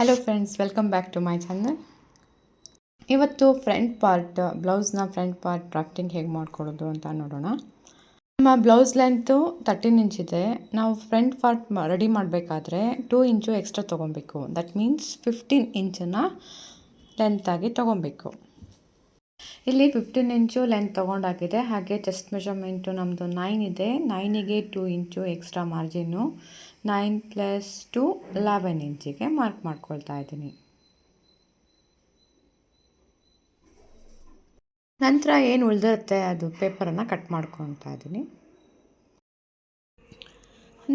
Hello friends welcome back to my channel ಇವತ್ತು front part ಬ್ಲೌಸ್ನ front part drafting ಹೇಗೆ ಮಾಡ್ಕೊಳ್ಳೋದು ಅಂತ ನೋಡೋಣ. ನಮ್ಮ ಬ್ಲೌಸ್ ಲೆಂತು ತರ್ಟೀನ್ ಇಂಚ್ ಇದೆ. ನಾವು ಫ್ರಂಟ್ ಪಾರ್ಟ್ ರೆಡಿ ಮಾಡಬೇಕಾದ್ರೆ ಟೂ ಇಂಚು ಎಕ್ಸ್ಟ್ರಾ ತೊಗೊಬೇಕು. ದಟ್ ಮೀನ್ಸ್ ಫಿಫ್ಟೀನ್ ಇಂಚನ್ನು ಲೆಂತಾಗಿ ತೊಗೊಬೇಕು. ಇಲ್ಲಿ ಫಿಫ್ಟೀನ್ ಇಂಚು ಲೆಂತ್ ತೊಗೊಂಡಾಗಿದೆ. ಹಾಗೆ ಚೆಸ್ಟ್ ಮೆಷರ್ಮೆಂಟು ನಮ್ಮದು ನೈನ್ ಇದೆ. ನೈನಿಗೆ two inch extra margin nine plus two eleven ಇಂಚಿಗೆ mark ಮಾಡ್ಕೊಳ್ತಾ ಇದ್ದೀನಿ. ನಂತರ ಏನು ಉಳಿದಿರುತ್ತೆ ಅದು ಪೇಪರನ್ನು ಕಟ್ ಮಾಡ್ಕೊತಾ ಇದ್ದೀನಿ.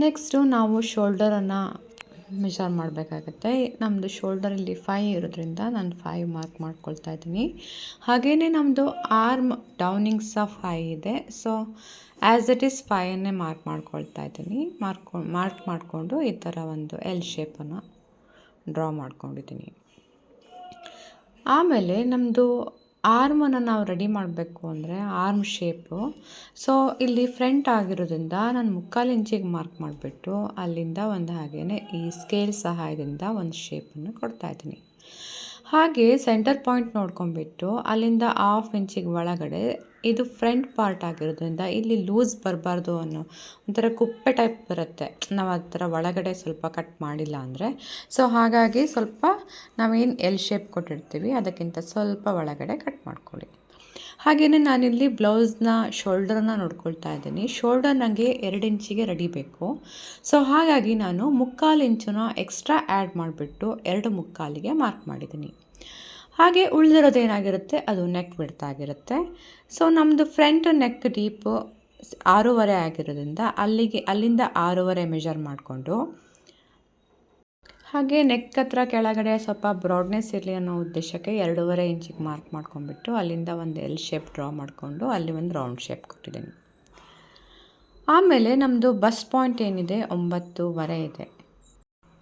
ನೆಕ್ಸ್ಟು ನಾವು ಶೋಲ್ಡರನ್ನು ಮೆಷರ್ ಮಾಡಬೇಕಾಗತ್ತೆ. ನಮ್ಮದು ಶೋಲ್ಡರಲ್ಲಿ ಫೈ ಇರೋದ್ರಿಂದ ನಾನು ಫೈವ್ ಮಾರ್ಕ್ ಮಾಡ್ಕೊಳ್ತಾ ಇದ್ದೀನಿ. ಹಾಗೆಯೇ ನಮ್ಮದು ಆರ್ಮ್ ಡೌನಿಂಗ್ ಸಹ ಫೈ ಇದೆ. ಸೊ ಆ್ಯಸ್ ಇಟ್ ಈಸ್ ಫೈಯನ್ನೇ ಮಾರ್ಕ್ ಮಾಡ್ಕೊಳ್ತಾ ಇದ್ದೀನಿ. ಮಾರ್ಕ್ ಮಾರ್ಕ್ ಮಾಡಿಕೊಂಡು ಈ ಥರ ಒಂದು ಎಲ್ ಶೇಪನ್ನು ಡ್ರಾ ಮಾಡ್ಕೊಂಡಿದ್ದೀನಿ. ಆಮೇಲೆ ನಮ್ಮದು ಆರ್ಮನ್ನು ನಾವು ರೆಡಿ ಮಾಡಬೇಕು ಅಂದರೆ ಆರ್ಮ್ ಶೇಪು. ಸೊ, ಇಲ್ಲಿ ಫ್ರಂಟ್ ಆಗಿರೋದ್ರಿಂದ ನಾನು ಮುಕ್ಕಾಲು ಇಂಚಿಗೆ ಮಾರ್ಕ್ ಮಾಡಿಬಿಟ್ಟು ಅಲ್ಲಿಂದ ಒಂದು ಹಾಗೆಯೇ ಈ ಸ್ಕೇಲ್ ಸಹಾಯದಿಂದ ಒಂದು ಶೇಪನ್ನು ಕೊಡ್ತಾಯಿದ್ದೀನಿ ಹಾಗೆ ಸೆಂಟರ್ ಪಾಯಿಂಟ್ ನೋಡ್ಕೊಂಬಿಟ್ಟು ಅಲ್ಲಿಂದ ಹಾಫ್ ಇಂಚಿಗೆ ಒಳಗಡೆ ಇದು ಫ್ರಂಟ್ ಪಾರ್ಟ್ ಆಗಿರೋದ್ರಿಂದ ಇಲ್ಲಿ ಲೂಸ್ ಬರಬಾರ್ದು ಅನ್ನೋ ಒಂಥರ ಕುಪ್ಪೆ ಟೈಪ್ ಬರುತ್ತೆ. ನಾವು ಆ ಥರ ಒಳಗಡೆ ಸ್ವಲ್ಪ ಕಟ್ ಮಾಡಿಲ್ಲ ಅಂದರೆ. ಸೊ ಹಾಗಾಗಿ ಸ್ವಲ್ಪ ನಾವೇನು ಎಲ್ ಶೇಪ್ ಕೊಟ್ಟಿರ್ತೀವಿ, ಅದಕ್ಕಿಂತ ಸ್ವಲ್ಪ ಒಳಗಡೆ ಕಟ್ ಮಾಡ್ಕೊಳ್ಳಿ. ಹಾಗೆಯೇ ನಾನಿಲ್ಲಿ ಬ್ಲೌಸ್ನ ಶೋಲ್ಡರ್ನ ನೋಡ್ಕೊಳ್ತಾ ಇದ್ದೀನಿ. ಶೋಲ್ಡರ್ ನನಗೆ ಎರಡು ಇಂಚಿಗೆ ರೆಡಿ ಬೇಕು. ಸೊ ಹಾಗಾಗಿ ನಾನು ಮುಕ್ಕಾಲು ಇಂಚನ್ನು ಎಕ್ಸ್ಟ್ರಾ ಆ್ಯಡ್ ಮಾಡಿಬಿಟ್ಟು ಎರಡು ಮುಕ್ಕಾಲಿಗೆ ಮಾರ್ಕ್ ಮಾಡಿದ್ದೀನಿ. ಹಾಗೆ ಉಳಿದಿರೋದು ಏನಾಗಿರುತ್ತೆ ಅದು ನೆಕ್ ಬಿಡ್ತಾಗಿರುತ್ತೆ ಸೊ ನಮ್ಮದು ಫ್ರಂಟ್ ನೆಕ್ ಡೀಪು ಆರೂವರೆ ಆಗಿರೋದ್ರಿಂದ ಅಲ್ಲಿಗೆ, ಅಲ್ಲಿಂದ ಆರೂವರೆ ಮೆಜರ್ ಮಾಡಿಕೊಂಡು, ಹಾಗೆ ನೆಕ್ ಹತ್ರ ಕೆಳಗಡೆ ಸ್ವಲ್ಪ ಬ್ರಾಡ್ನೆಸ್ ಇರಲಿ ಅನ್ನೋ ಉದ್ದೇಶಕ್ಕೆ ಎರಡೂವರೆ ಇಂಚಿಗೆ ಮಾರ್ಕ್ ಮಾಡ್ಕೊಂಡ್ಬಿಟ್ಟು ಅಲ್ಲಿಂದ ಒಂದು ಎಲ್ ಶೇಪ್ ಡ್ರಾ ಮಾಡಿಕೊಂಡು ಅಲ್ಲಿ ಒಂದು ರೌಂಡ್ ಶೇಪ್ ಕೊಟ್ಟಿದ್ದೀನಿ. ಆಮೇಲೆ ನಮ್ಮದು ಬಸ್ ಪಾಯಿಂಟ್ ಏನಿದೆ? ಒಂಬತ್ತುವರೆ ಇದೆ.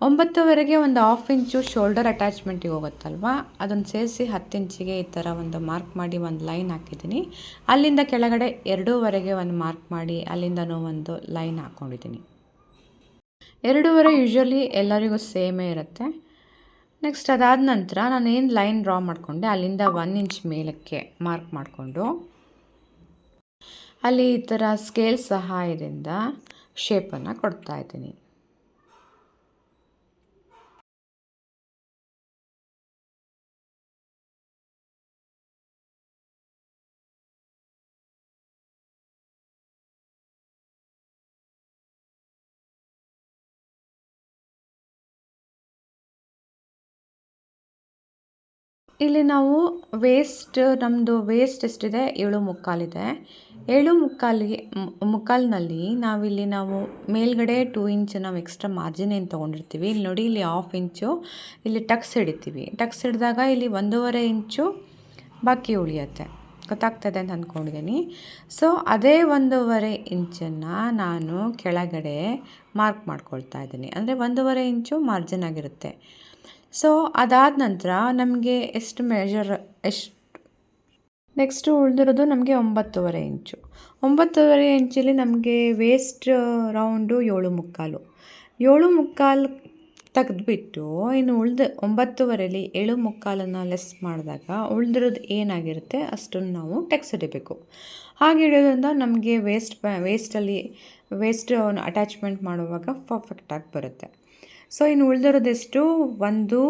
ಒಂಬತ್ತುವರೆಗೆ ಒಂದು ಹಾಫ್ ಇಂಚು ಶೋಲ್ಡರ್ ಅಟ್ಯಾಚ್ಮೆಂಟಿಗೆ ಹೋಗುತ್ತಲ್ವ? ಅದನ್ನು ಸೇರಿಸಿ ಹತ್ತು ಇಂಚಿಗೆ ಈ ಥರ ಒಂದು ಮಾರ್ಕ್ ಮಾಡಿ ಒಂದು ಲೈನ್ ಹಾಕಿದ್ದೀನಿ. ಅಲ್ಲಿಂದ ಕೆಳಗಡೆ ಎರಡೂವರೆಗೆ ಒಂದು ಮಾರ್ಕ್ ಮಾಡಿ ಅಲ್ಲಿಂದನೂ ಒಂದು ಲೈನ್ ಹಾಕ್ಕೊಂಡಿದ್ದೀನಿ ಎರಡೂವರೆ ಯೂಶ್ವಲಿ ಎಲ್ಲರಿಗೂ ಸೇಮೇ ಇರುತ್ತೆ. ನೆಕ್ಸ್ಟ್ ಅದಾದ ನಂತರ ನಾನು ಏನು ಲೈನ್ ಡ್ರಾ ಮಾಡಿಕೊಂಡೆ? ಅಲ್ಲಿಂದ ಒನ್ ಇಂಚ್ ಮೇಲಕ್ಕೆ ಮಾರ್ಕ್ ಮಾಡಿಕೊಂಡು. ಅಲ್ಲಿ ಈ ಥರ ಸ್ಕೇಲ್ ಸಹಾಯದಿಂದ ಶೇಪನ್ನು ಕೊಡ್ತಾ ಇದ್ದೀನಿ. ಇಲ್ಲಿ ನಾವು ವೇಸ್ಟ್ ನಮ್ಮದು ವೇಸ್ಟ್ ಎಷ್ಟಿದೆ? ಏಳು ಮುಕ್ಕಾಲಿದೆ. ಏಳು ಮುಕ್ಕಾಲಿಗೆ ಮುಕ್ಕಾಲಿನಲ್ಲಿ ನಾವಿಲ್ಲಿ ನಾವು ಮೇಲ್ಗಡೆ ಟೂ ಇಂಚ್ ನಾವು ಎಕ್ಸ್ಟ್ರಾ ಮಾರ್ಜಿನ್ ಏನು ತೊಗೊಂಡಿರ್ತೀವಿ. ಇಲ್ಲಿ ನೋಡಿ, ಇಲ್ಲಿ ಹಾಫ್ ಇಂಚು ಇಲ್ಲಿ ಟಕ್ಸ್ ಹಿಡಿತೀವಿ. ಟಕ್ಸ್ ಹಿಡಿದಾಗ ಇಲ್ಲಿ ಒಂದೂವರೆ ಇಂಚು ಬಾಕಿ ಉಳಿಯುತ್ತೆ. ಗೊತ್ತಾಗ್ತದೆ ಅಂತ ಅಂದ್ಕೊಂಡಿದ್ದೀನಿ ಸೊ ಅದೇ ಒಂದೂವರೆ ಇಂಚನ್ನು ನಾನು ಕೆಳಗಡೆ ಮಾರ್ಕ್ ಮಾಡ್ಕೊಳ್ತಾ ಇದ್ದೀನಿ. ಅಂದರೆ ಒಂದೂವರೆ ಇಂಚು ಮಾರ್ಜಿನ್ ಆಗಿರುತ್ತೆ. ಸೊ ಅದಾದ ನಂತರ ನಮಗೆ ಎಷ್ಟು ಮೆಜರ್ ಎಷ್ಟು ನೆಕ್ಸ್ಟು ಉಳಿದಿರೋದು ನಮಗೆ ಒಂಬತ್ತುವರೆ ಇಂಚು. ಒಂಬತ್ತುವರೆ ಇಂಚಲ್ಲಿ ನಮಗೆ ವೇಸ್ಟ್ ರೌಂಡು ಏಳು ಮುಕ್ಕಾಲು. ಏಳು ಮುಕ್ಕಾಲು ತೆಗೆದ್ಬಿಟ್ಟು ಇನ್ನು ಉಳ್ದ, ಒಂಬತ್ತುವರೆಲಿ ಏಳು ಮುಕ್ಕಾಲನ್ನು ಲೆಸ್ ಮಾಡಿದಾಗ ಉಳಿದಿರೋದು ಏನಾಗಿರುತ್ತೆ ಅಷ್ಟನ್ನು ನಾವು ಟೆಕ್ಸ್ ಹಿಡಿಬೇಕು ಹಾಗೆ ಹಿಡಿಯೋದ್ರಿಂದ ನಮಗೆ ವೇಸ್ಟ್ ವೇಸ್ಟಲ್ಲಿ ವೇಸ್ಟ್ ಅಟ್ಯಾಚ್ಮೆಂಟ್ ಮಾಡುವಾಗ ಪರ್ಫೆಕ್ಟಾಗಿ ಬರುತ್ತೆ. ಸೊ ಇನ್ನು ಉಳಿದಿರೋದೆಷ್ಟು ಒಂದು,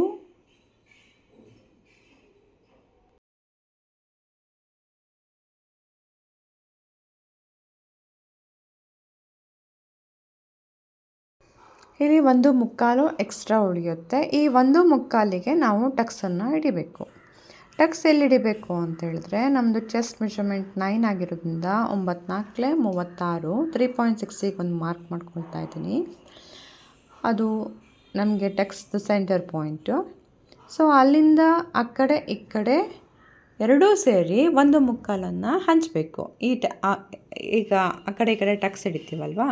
ಇಲ್ಲಿ ಒಂದು ಮುಕ್ಕಾಲು ಎಕ್ಸ್ಟ್ರಾ ಉಳಿಯುತ್ತೆ. ಈ ಒಂದು ಮುಕ್ಕಾಲಿಗೆ ನಾವು ಟಕ್ಸನ್ನು ಹಿಡಿಬೇಕು. ಟಕ್ಸ್ ಎಲ್ಲಿ ಹಿಡಿಬೇಕು ಅಂತ ಹೇಳಿದ್ರೆ ನಮ್ಮದು ಚೆಸ್ಟ್ ಮೆಷರ್ಮೆಂಟ್ ನೈನ್ ಆಗಿರೋದ್ರಿಂದ ಒಂಬತ್ತು ಮೂವತ್ತಾರು, ತ್ರೀ ಪಾಯಿಂಟ್ ಸಿಕ್ಸಿಗೆ ಒಂದು ಮಾರ್ಕ್ ಮಾಡ್ಕೊಳ್ತಾ ಇದ್ದೀನಿ. ಅದು ನಮಗೆ ಟೆಕ್ಸ್ಟ್ ಸೆಂಟರ್ ಪಾಯಿಂಟು ಸೊ ಅಲ್ಲಿಂದ ಆ ಕಡೆ, ಈ ಕಡೆ ಎರಡೂ ಸೇರಿ ಒಂದು ಮುಕ್ಕಾಲನ್ನು ಹಂಚಬೇಕು. ಈ ಟ ಈಗ ಆ ಕಡೆ, ಈ ಕಡೆ ಟಕ್ಸ್ ಹಿಡಿತೀವಲ್ವಾ?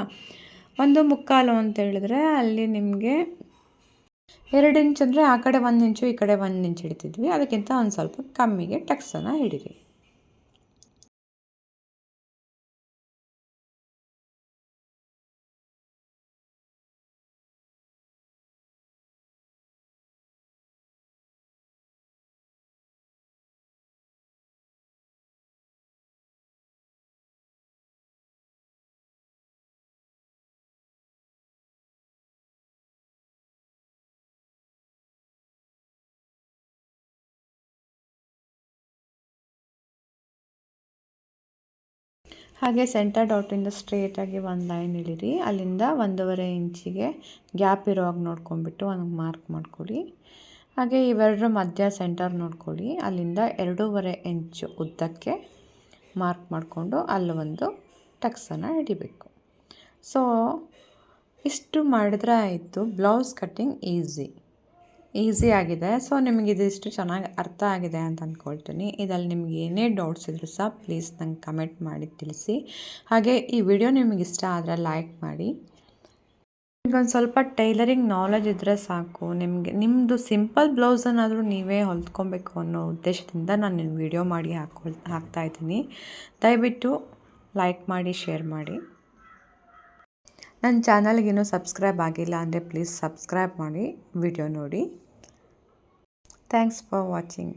ಒಂದು ಮುಕ್ಕಾಲು ಅಂತ ಹೇಳಿದ್ರೆ ಅಲ್ಲಿ ನಿಮಗೆ ಎರಡು ಇಂಚ್ ಅಂದರೆ ಆ ಕಡೆ ಒಂದು ಇಂಚು ಈ ಕಡೆ ಒಂದು ಇಂಚ್ ಹಿಡಿತಿದ್ವಿ. ಅದಕ್ಕಿಂತ ಒಂದು ಸ್ವಲ್ಪ ಕಮ್ಮಿಗೆ ಟಕ್ಸನ್ನು ಹಿಡಿರಿ. ಹಾಗೆ ಸೆಂಟರ್ ಡಾಟಿಂದ ಸ್ಟ್ರೇಟಾಗಿ ಒಂದು ಲೈನ್ ಇಳಿರಿ. ಅಲ್ಲಿಂದ ಒಂದೂವರೆ ಇಂಚಿಗೆ ಗ್ಯಾಪ್ ಇರೋವಾಗ ನೋಡ್ಕೊಂಬಿಟ್ಟು ಒಂದು ಮಾರ್ಕ್ ಮಾಡ್ಕೊಳ್ಳಿ. ಹಾಗೆ ಇವೆರಡರ ಮಧ್ಯ ಸೆಂಟರ್ ನೋಡ್ಕೊಳ್ಳಿ. ಅಲ್ಲಿಂದ ಎರಡೂವರೆ ಇಂಚು ಉದ್ದಕ್ಕೆ ಮಾರ್ಕ್ ಮಾಡಿಕೊಂಡು ಅಲ್ಲಿ ಒಂದು ಟಕ್ಸನ್ನು ಹಿಡಿಬೇಕು. ಸೊ ಇಷ್ಟು ಮಾಡಿದ್ರೆ ಆಯಿತು. ಬ್ಲೌಸ್ ಕಟ್ಟಿಂಗ್ ಈಸಿ ಈಸಿ ಆಗಿದೆ. ಸೊ, ನಿಮಗೆ ಇದಿಷ್ಟು ಚೆನ್ನಾಗಿ ಅರ್ಥ ಆಗಿದೆ ಅಂತ ಅಂದ್ಕೊಳ್ತೀನಿ ಇದರಲ್ಲಿ ನಿಮ್ಗೆ ಏನೇ ಡೌಟ್ಸ್ ಇದ್ದರೂ ಸಹ ಪ್ಲೀಸ್ ನಂಗೆ ಕಮೆಂಟ್ ಮಾಡಿ ತಿಳಿಸಿ. ಹಾಗೆ, ಈ ವಿಡಿಯೋ ನಿಮಗೆ ಇಷ್ಟ ಆದರೆ ಲೈಕ್ ಮಾಡಿ. ನಿಮ್ಗೊಂದು ಸ್ವಲ್ಪ ಟೈಲರಿಂಗ್ ನಾಲೆಜ್ ಇದ್ದರೆ ಸಾಕು. ನಿಮಗೆ ನಿಮ್ಮದು ಸಿಂಪಲ್ ಬ್ಲೌಸನ್ನಾದರೂ ನೀವೇ ಹೊಲ್ದ್ಕೊಬೇಕು ಅನ್ನೋ ಉದ್ದೇಶದಿಂದ ನಾನು ನಿಮ್ಮ ವಿಡಿಯೋ ಮಾಡಿ ಹಾಕೊಳ್ ಹಾಕ್ತಾಯಿದ್ದೀನಿ ದಯವಿಟ್ಟು ಲೈಕ್ ಮಾಡಿ ಶೇರ್ ಮಾಡಿ. ನನ್ನ ಚಾನಲ್ಗಿನ್ನೂ ಸಬ್ಸ್ಕ್ರೈಬ್ ಆಗಿಲ್ಲ ಅಂದರೆ ಪ್ಲೀಸ್ ಸಬ್ಸ್ಕ್ರೈಬ್ ಮಾಡಿ ವಿಡಿಯೋ ನೋಡಿ. Thanks for watching.